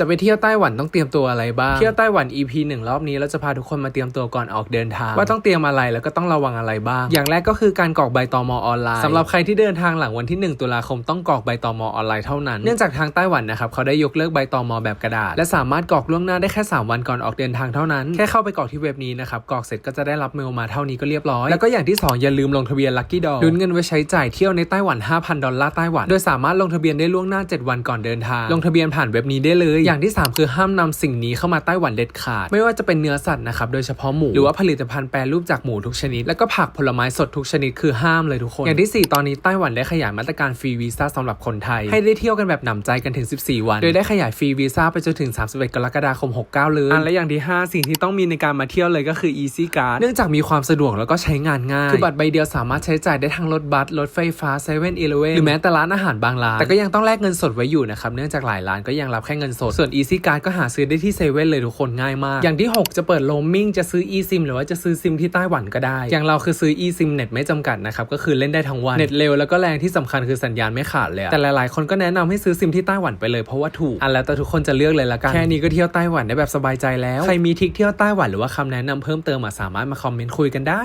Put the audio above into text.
จะไปเที่ยวไต้หวันต้องเตรียมตัวอะไรบ้าง เที่ยวไต้หวัน EP หนึ่งรอบนี้เราจะพาทุกคนมาเตรียมตัวก่อนออกเดินทาง ว่าต้องเตรียมอะไรแล้วก็ต้องระวังอะไรบ้าง อย่างแรกก็คือการกรอกใบตมออนไลน์สำหรับใครที่เดินทางหลังวันที่ 1 ตุลาคมต้องกรอกใบตมออนไลน์เท่านั้น เนื่องจากทางไต้หวันนะครับเขาได้ยกเลิกใบตมแบบกระดาษ และสามารถกรอกล่วงหน้าได้แค่ 3 วันก่อนออกเดินทางเท่านั้น แค่เข้าไปกรอกที่เว็บนี้นะครับกรอกเสร็จก็จะได้รับเมลมาเท่านี้ก็เรียบร้อย แล้วก็อย่างที่สองอย่าลืมลงทะเบียน Lucky Dog ลุ้นเงินไว้ใช้จ่ายเที่ยวในไต้หวัน 5,000 ดอลลาร์ไต้หวัน โดยสามารถลงทะเบียนได้ล่วงหน้า 7 วันก่อนเดินทาง ลงทะเบียนผ่านเว็บนี้ได้เลยอย่างที่ 3 คือห้ามนำสิ่งนี้เข้ามาไต้หวันเด็ดขาด ไม่ว่าจะเป็นเนื้อสัตว์นะครับโดยเฉพาะหมูหรือว่าผลิตภัณฑ์แปรรูปจากหมูทุกชนิด แล้วก็ผักผลไม้สดทุกชนิดคือห้ามเลยทุกคน อย่างที่ 4 ตอนนี้ไต้หวันได้ขยายมาตรการฟรีวีซ่าสำหรับคนไทย ให้ได้เที่ยวกันแบบหนำใจกันถึง 14 วัน โดยได้ขยายฟรีวีซ่าไปจนถึง 31 กรกฎาคม 69 เลยอันและอย่างที่ 5 สิ่งที่ต้องมีในการมาเที่ยวเลยก็คือ Easy Card เนื่องจากมีความสะดวกแล้วก็ใช้งานง่ายคือบัตรใบเดียวสามารถใช้จ่ายได้ทั้งรถบัสรถไฟฟ้าเซเว่นอีเลเว่นหรือแม้แต่ร้านอาหารบางร้านแต่ก็ยังต้องแลกเงินสดไว้อยู่นะครับเนื่องจากหลายร้านก็ยังรับแค่เงินสดส่วน Easy Card ก็หาซื้อได้ที่เซเว่นเลยทุกคนง่ายมาก อย่างที่ 6 จะเปิดโลมิ่งจะซื้อ eSIM หรือว่าจะซื้อซิมที่ไต้หวันก็ได้ อย่างเราคือซื้อ eSIM เน็ตไม่จำกัดนะครับ ก็คือเล่นได้ทั้งวัน เน็ตเร็วแล้วก็แรงที่สำคัญคือสัญญาณไม่ขาดเลย แต่หลายๆ คนก็แนะนำให้ซื้อซิมที่ไต้หวันไปเลยเพราะว่าถูก อันแล้วแต่ทุกคนจะเลือกเลยละกัน แค่นี้ก็เที่ยวไต้หวันได้แบบสบายใจแล้ว ใครมีทริคเที่ยวไต้หวันหรือว่าคำแนะนำเพิ่มเติมสามารถมาคอมเมนต์คุยกันได้